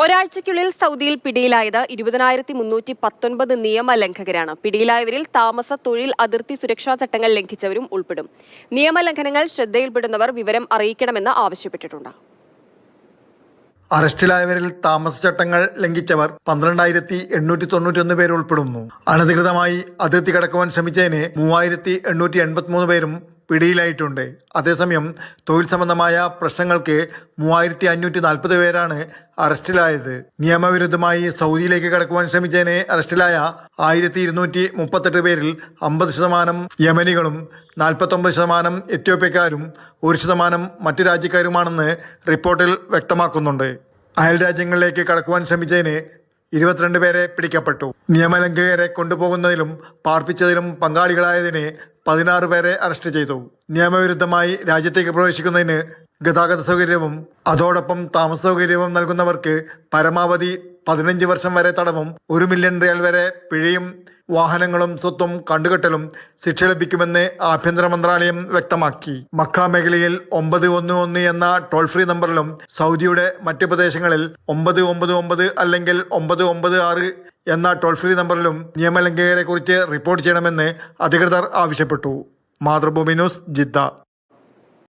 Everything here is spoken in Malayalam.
ഒരാഴ്ചയ്ക്കുള്ളിൽ സൗദിയിൽ പിടിയിലായത് ഇരുപതിനായിരത്തി മുന്നൂറ്റി പത്തൊൻപത് നിയമലംഘകരാണ് പിടിയിലായവരിൽ താമസ തൊഴിൽ അതിർത്തി സുരക്ഷാ ചട്ടങ്ങൾ ലംഘിച്ചവരും ഉൾപ്പെടും. നിയമലംഘനങ്ങൾ ശ്രദ്ധയിൽപ്പെടുന്നവർ വിവരം അറിയിക്കണമെന്ന് ആവശ്യപ്പെട്ടിട്ടുണ്ട്. അറസ്റ്റിലായവരിൽ താമസ ചട്ടങ്ങൾ ലംഘിച്ചവർ പന്ത്രണ്ടായിരത്തി എണ്ണൂറ്റി തൊണ്ണൂറ്റി പേർ ഉൾപ്പെടുന്നു അനധികൃതമായി അതിർത്തി കടക്കുവാൻ ശ്രമിച്ചതിന് മൂവായിരത്തി എണ്ണൂറ്റി എൺപത്തിമൂന്ന് പേരും പിടിയിലായിട്ടുണ്ട്. അതേസമയം തൊഴിൽ സംബന്ധമായ പ്രശ്നങ്ങൾക്ക് മൂവായിരത്തി അഞ്ഞൂറ്റി നാൽപ്പത് പേരാണ് അറസ്റ്റിലായത്. നിയമവിരുദ്ധമായി സൗദിയിലേക്ക് കടക്കുവാൻ ശ്രമിച്ചതിനെ അറസ്റ്റിലായ ആയിരത്തി ഇരുന്നൂറ്റി മുപ്പത്തെട്ട് പേരിൽ അമ്പത് ശതമാനം യമനികളും നാൽപ്പത്തൊമ്പത് ശതമാനം എത്യോപ്യക്കാരും ഒരു ശതമാനം മറ്റു രാജ്യക്കാരുമാണെന്ന് റിപ്പോർട്ടിൽ വ്യക്തമാക്കുന്നുണ്ട്. അയൽ രാജ്യങ്ങളിലേക്ക് കടക്കുവാൻ ശ്രമിച്ചതിന് ഇരുപത്തിരണ്ട് പേരെ പിടിക്കപ്പെട്ടു. നിയമലംഘകരെ കൊണ്ടുപോകുന്നതിലും പാർപ്പിച്ചതിലും പങ്കാളികളായതിന് പതിനാറ് പേരെ അറസ്റ്റ് ചെയ്തു. നിയമവിരുദ്ധമായി രാജ്യത്തേക്ക് പ്രവേശിക്കുന്നതിന് ഗതാഗത സൗകര്യവും അതോടൊപ്പം താമസ സൗകര്യവും നൽകുന്നവർക്ക് പരമാവധി പതിനഞ്ച് വർഷം വരെ തടവും ഒരു മില്യൺ റിയൽ വരെ പിഴയും വാഹനങ്ങളും സ്വത്തും കണ്ടുകെട്ടലും ശിക്ഷ ലഭിക്കുമെന്ന് ആഭ്യന്തര മന്ത്രാലയം വ്യക്തമാക്കി. മക്ക മേഖലയിൽ ഒമ്പത് ഒന്ന് ഒന്ന് എന്ന ടോൾ ഫ്രീ നമ്പറിലും സൗദിയുടെ മറ്റ് പ്രദേശങ്ങളിൽ ഒമ്പത് ഒമ്പത് ഒമ്പത് അല്ലെങ്കിൽ ഒമ്പത് ഒമ്പത് ആറ് എന്ന ടോൾ ഫ്രീ നമ്പറിലും നിയമലംഘകരെ കുറിച്ച് റിപ്പോർട്ട് ചെയ്യണമെന്ന് അധികൃതർ ആവശ്യപ്പെട്ടു. Mathrubhumi news Jeddah.